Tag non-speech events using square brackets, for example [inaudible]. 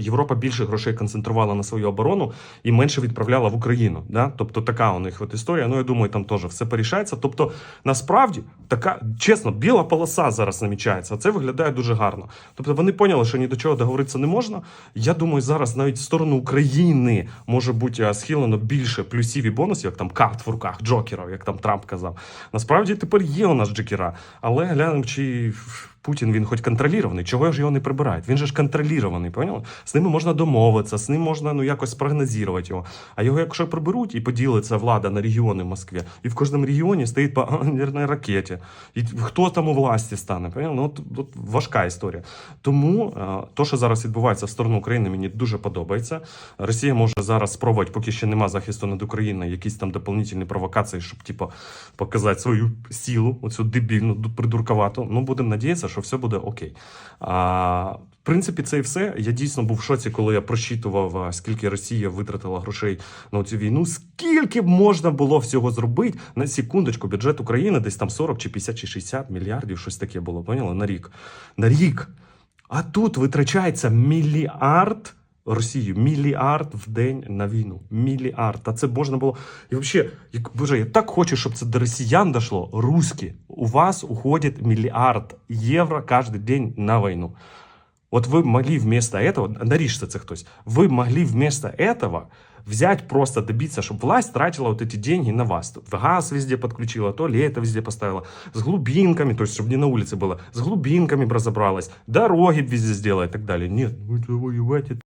Європа більше грошей концентрувала на свою оборону і менше відправляла в Україну. Да? Тобто така у них от історія. Ну я думаю, там теж все порішається. Тобто, насправді, така чесно, біла полоса зараз намічається. Це виглядає дуже гарно. Тобто вони поняли, що ні до чого договоритися не можна. Я думаю, зараз навіть в сторону України може бути е, схилено більше плюсів і бонусів, як там карт в руках, джокерів, як там Трамп казав. Насправді тепер є у нас джокера, але глянемо, чи Путін він хоч контролірований, чого ж його не прибирають? Він же ж контролірований, поняли? З ними можна домовитися, з ним можна ну якось спрогнозувати його. А його, якщо приберуть і поділиться влада на регіони в Москві, і в кожному регіоні стоїть по [laughs] ракеті. І хто там у власті стане? Ну, от, важка історія. Тому е, то, що зараз відбувається в сторону України, мені дуже подобається. Росія може зараз спробувати, поки ще нема захисту над Україною, якісь там дополнительні провокації, щоб типу, показати свою силу, оцю дебільну, придуркавату. Ну, будемо надіятися, що все буде окей. А, принципі, це і все. Я дійсно був в шоці, коли я просчитував, а, скільки Росія витратила грошей на цю війну. Скільки б можна було всього зробити на секундочку, бюджет України десь там 40 чи 50 чи 60 мільярдів, щось таке було, поняли? На рік. На рік. А тут витрачається мільярд. Росію мільярд в день на війну. Мільярд. Та це можна було. І взагалі, як боже, я так хочу, щоб це до росіян дошло. Руські, у вас уходить мільярд євро кожен день на війну. Вот вы могли вместо этого, нарежьте це хтось, вы могли вместо этого взять просто добиться, чтобы власть тратила вот эти деньги на вас. Тут Газ везде подключила, туалеты везде поставила, с глубинками, то есть, чтобы не на улице было, с глубинками б разобралась, дороги б везде сделала и так далее. Нет, вы воевать это